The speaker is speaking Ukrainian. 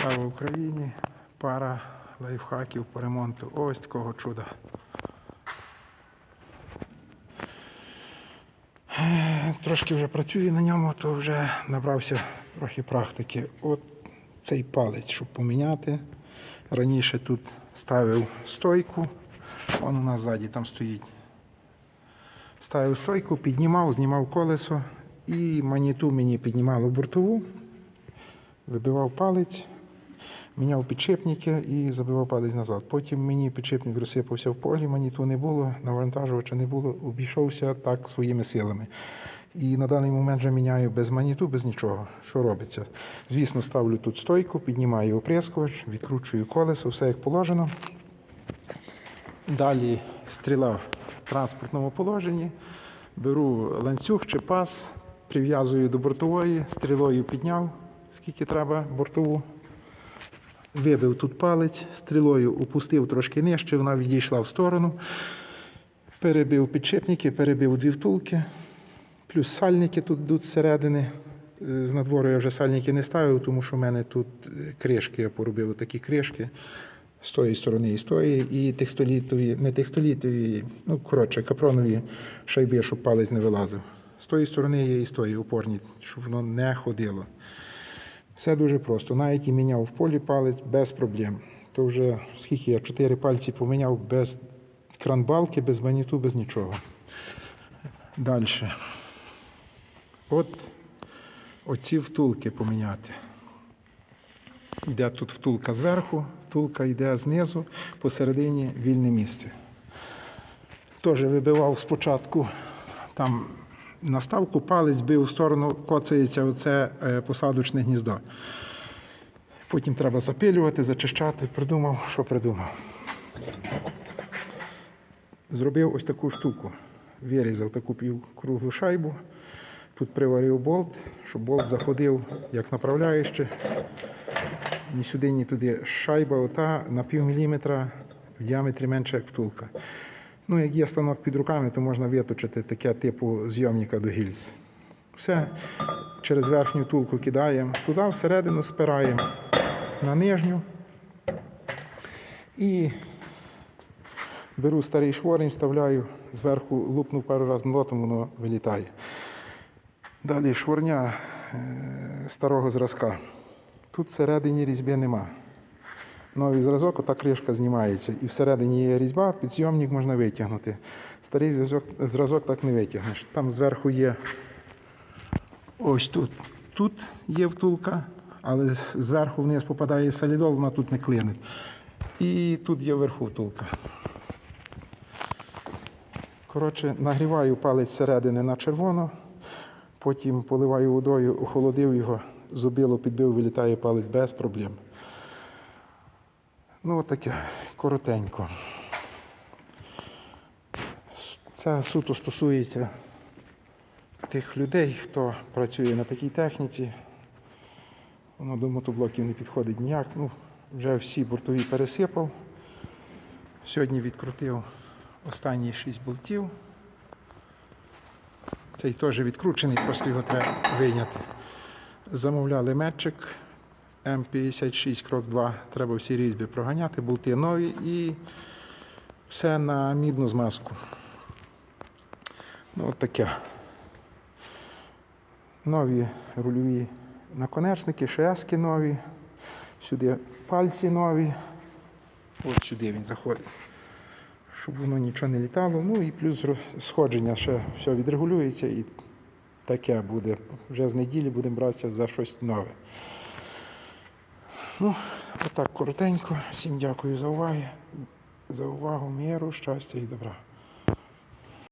Слава Україні! Пара лайфхаків по ремонту. Ось такого чуда. Трошки вже працюю на ньому, то вже набрався трохи практики. От цей палець, щоб поміняти. Раніше тут ставив стойку, он у нас ззаді там стоїть. Ставив стойку, піднімав, знімав колесо і маніту мені піднімало бортову, вибивав палець, міняв підшипники і забивав палець назад. Потім мені підшипник розсипався в полі, маніту не було, навантажувача не було, обійшовся так своїми силами. І на даний момент вже міняю без маніту, без нічого. Що робиться? Звісно, ставлю тут стойку, піднімаю оприскувач, відкручую колесо, все як положено. Далі стріла в транспортному положенні. Беру ланцюг чи пас, прив'язую до бортової, стрілою підняв, скільки треба бортову. Вибив тут палець, стрілою опустив трошки нижче, вона відійшла в сторону. Перебив підшипники, перебив дві втулки, плюс сальники тут йдуть зсередини. Е, З надвору я вже сальники не ставив, тому що в мене тут е, кришки, я поробив такі кришки з тої сторони і з тої, і текстолітові, не текстолітові, ну коротше, капронові шайби, щоб палець не вилазив. З тої сторони є і з тої опорні, щоб воно не ходило. Все дуже просто. Навіть і міняв в полі палець без проблем. То вже скільки я чотири пальці поміняв без кранбалки, без маніту, без нічого. Далі. От оці втулки поміняти. Йде тут втулка зверху, втулка йде знизу, посередині вільне місце. Теж вибивав спочатку там наставку, палець бив в сторону, коцається оце е, посадочне гніздо. Потім треба запилювати, зачищати. Придумав, що придумав. Зробив ось таку штуку. Вирізав таку півкруглу шайбу. Тут приварив болт, щоб болт заходив як направляючи. Ні сюди, ні туди. Шайба ота на пів міліметра в діаметрі менше, як втулка. Ну, як є станок під руками, то можна виточити таке типу зйомника до гільз. Все через верхню тулку кидаємо, туди всередину спираємо на нижню. І беру старий шворень, вставляю, зверху лупну пару разів молотом, воно вилітає. Далі шворня е, старого зразка. Тут всередині різьби нема. Новий зразок, ота кришка знімається. І всередині є різьба, підйомник можна витягнути. Старий зразок, зразок так не витягнеш. Там зверху є ось тут. Тут є втулка, але зверху вниз попадає солідол, вона тут не клине. І тут є вверху втулка. Коротше, нагріваю палець зсередини на червоно, потім поливаю водою, охолодив його, зубило підбив, вилітає палець без проблем. Ну, таке коротенько. Це суто стосується тих людей, хто працює на такій техніці. Воно до мотоблоків не підходить ніяк. Ну, вже всі бортові пересипав. Сьогодні відкрутив останні 6 болтів. Цей теж відкручений, просто його треба вийняти. Замовляли метчик М56 крок 2. Треба всі різьби проганяти, болти нові і все на мідну змазку. Ну, таке. Нові рульові наконечники, шески нові. Сюди пальці нові. От сюди він заходить. Щоб воно нічого не літало. Ну і плюс сходження ще все відрегулюється і таке буде. Вже з неділі будемо братися за щось нове. Ну, отак коротенько. Всім дякую за увагу. За увагу, миру, щастя і добра.